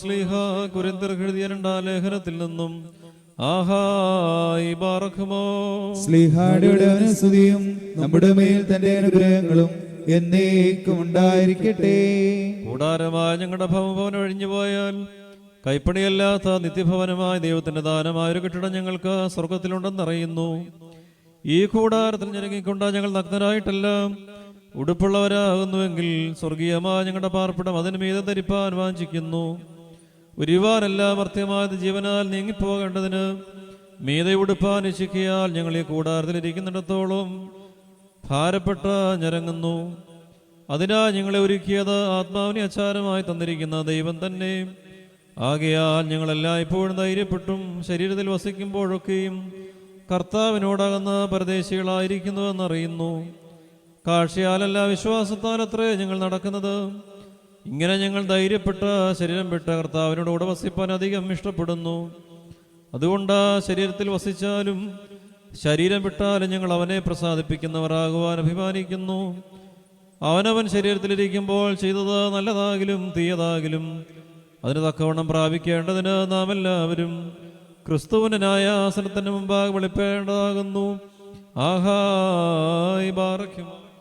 സ്ലീഹ കുരിന്തർക്ക് എഴുതിയ രണ്ടാം ലേഖനത്തിൽ നിന്നും. ആഹായി ബാറഖുമോ സ്ലീഹാടിയുടെ അനുസ്തുതിയും നമ്മുടെ മേൽ തന്റെ അനുഗ്രഹങ്ങളും എന്നേക്കും ഉണ്ടായിരിക്കട്ടെ. കൂടാരമായ ഞങ്ങളുടെ ഭവഭവനം ഒഴിഞ്ഞു പോയാൽ കൈപ്പണിയല്ലാത്ത നിത്യഭവനമായ ദൈവത്തിന്റെ ദാനമായ ഒരു കെട്ടിടം ഞങ്ങൾക്ക് സ്വർഗത്തിലുണ്ടെന്നറിയുന്നു ഈ കൂടാരത്തിൽ ഞെരുങ്ങിക്കൊണ്ട ഞങ്ങൾ നഗ്നരായിട്ടല്ല ഉടുപ്പുള്ളവരാകുന്നുവെങ്കിൽ സ്വർഗീയമായ ഞങ്ങളുടെ പാർപ്പിടം അതിന് മീതെ ധരിപ്പാൻ വാഞ്ചിക്കുന്നു. ഉരുവാനെല്ലാം മർത്യമായത് ജീവനാൽ നീങ്ങിപ്പോകേണ്ടതിന് മീതെ ഉടുപ്പാൻ ഇച്ഛിക്കിയാൽ ഞങ്ങൾ ഈ കൂടാരത്തിൽ ഇരിക്കുന്നിടത്തോളം ഭാരപ്പെട്ട ഞരങ്ങുന്നു. അതിനാൽ ഞങ്ങളെ ഒരുക്കിയത് ആത്മാവിനെ അച്ചാരമായി തന്നിരിക്കുന്ന ദൈവം തന്നെ. ആകയാൽ ഞങ്ങളെല്ലാം ഇപ്പോഴും ധൈര്യപ്പെട്ടും ശരീരത്തിൽ വസിക്കുമ്പോഴൊക്കെയും കർത്താവിനോടകുന്ന പരദേശികളായിരിക്കുന്നുവെന്നറിയുന്നു കാഴ്ചയാലല്ല വിശ്വാസത്താലത്രേ ഞങ്ങൾ നടക്കുന്നത്. ഇങ്ങനെ ഞങ്ങൾ ധൈര്യപ്പെട്ട ശരീരം വിട്ട കർത്താവിനോട് കൂടെ വസിപ്പാൻ അധികം ഇഷ്ടപ്പെടുന്നു. അതുകൊണ്ട് ശരീരത്തിൽ വസിച്ചാലും ശരീരം വിട്ടാലും ഞങ്ങൾ അവനെ പ്രസാദിപ്പിക്കുന്നവരാകുവാൻ അഭിമാനിക്കുന്നു. അവനവൻ ശരീരത്തിലിരിക്കുമ്പോൾ ചെയ്തത് നല്ലതാകിലും തീയതാകിലും അതിന് തക്കവണ്ണം പ്രാപിക്കേണ്ടതിന് നാം എല്ലാവരും ക്രിസ്തുവിന്റെ ന്യായാസനത്തിന് മുമ്പാകെ വെളിപ്പേണ്ടതാകുന്നു ആഹായി ബാറയ്ക്കും.